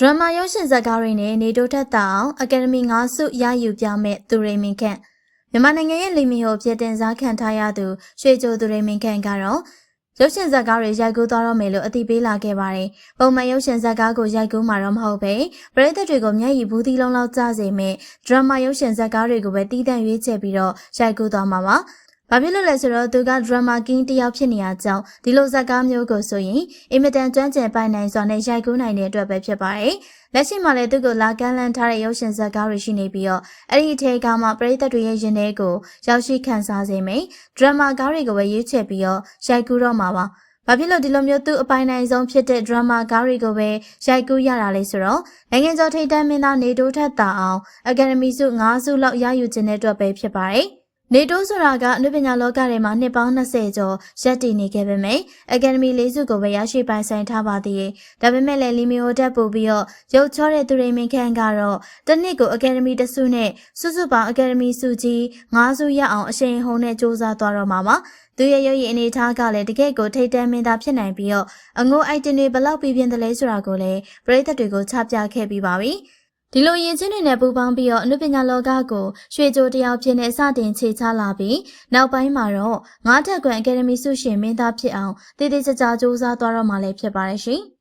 ဒရမာရုပ်ရှင်ဇာတ်ကားတွေနဲ့နေတိုထက်တာအောင်အကယ်ဒမီ၅ဆုရယူပြမဲ့သူရိမင်ခန့်မြန်မာနိုင်ငံရဲ့လီမီဟိုဖြစ်တင်စားခံထားရသူရွှေချိုသူရိမင်ခန့်ကတော့ရုပ်ရှင်ဇာတ်ကားတွေရိုက်ကူးသွားတော့မယ်လို့အသိပေးလာခဲ့ပါတယ်။ပုံမှန်ရုပ်ရှင်ဇာတ်ကားကိုရိုက်ကူးမှာတော့မဟုတ်ပဲပရိသတ်တွေကိုမျက်ရည်ဘူးသီးလုံးလောက်ကျစေမဲ့ဒရမာရုပ်ရှင်ဇာတ်ကားတွေကိုပဲတီးတန့်ရွေးချယ်ပြီးတော့ရိုက်ကူးသွားမှာပါ။ ဘာဖြစ်လို့လဲဆိုတော့သူကဒရမာကင်းတယောက်ဖြစ်နေရကြောင်းဒီလိုဇာတ်ကားမျိုးကိုဆိုရင်အင်မတန်ကျွမ်းကျင်ပိုင်နိုင်စွာနဲ့ရိုက်ကူးနိုင်တဲ့အတွက်ပဲဖြစ်ပါတယ်။လက်ရှိမှာလည်းသူ့ကိုလာကမ်းလှမ်းထားတဲ့ရုပ်ရှင်ဇာတ်ကားတွေရှိနေပြီးတော့အဲ့ဒီအထဲကမှပရိသတ်တွေရဲ့ရင်ထဲကိုရောက်ရှိခံစားစေမယ်။ဒရမာကားတွေကိုပဲရွေးချယ်ပြီးတော့ရိုက်ကူးတော့မှာပါ။ဘာဖြစ်လို့ဒီလိုမျိုးသူ့အပိုင်နိုင်ဆုံးဖြစ်တဲ့ဒရမာကားတွေကိုပဲရိုက်ကူးရတာလဲဆိုတော့နိုင်ငံကျော်ထိပ်တန်းမင်းသားနေတိုးထက်တာအောင်အကယ်ဒမီဆု၅ဆုလောက်ရယူခြင်းတဲ့အတွက်ပဲဖြစ်ပါတယ်။ နေတိုးဆိုတာကအနုပညာလောကထဲမှာနှစ်ပေါင်း20ကျော်ရပ်တည်နေခဲ့ပေမယ့်အကယ်ဒမီလေးစုကိုပဲရရှိပိုင်ဆိုင်ထားပါသေးတယ်။ဒါပေမဲ့လည်းလီမီဟိုတက်ပို့ပြီးတော့ရုပ်ချောတဲ့သူရိမင်ခန့်ကတော့တစ်နှစ်ကိုအကယ်ဒမီတစ်စုနဲ့စုစုပေါင်းအကယ်ဒမီစုကြီး9စုရအောင်အရှိန်ဟုန်နဲ့စ조사သွားတော့မှာပါ။သူရဲ့ရုပ်ရည်အနေထားကလည်းတကယ့်ကိုထိတ်တန့်မင်းသားဖြစ်နိုင်ပြီးတော့အငိုးအိုက်တင်တွေဘလောက်ပြပြင်းတယ်လဲဆိုတာကိုလည်းပရိသတ်တွေကိုချပြခဲ့ပြီးပါပြီ။ ဒီလိုရင်ချင်းတွေနဲ့ပူပေါင်းပြီးတော့အနုပညာလောကကိုရွှေကြိုတယောက်ဖြစ်နေစတင်ခြေချလာပြီးနောက်ပိုင်းမှာတော့ငါးထက်ကွန်အကယ်ဒမီဆုရှင်မင်းသားဖြစ်အောင်တည်တည်ကြကြစူးစမ်းသွားတော့မှလည်းဖြစ်ပါတယ်ရှင်။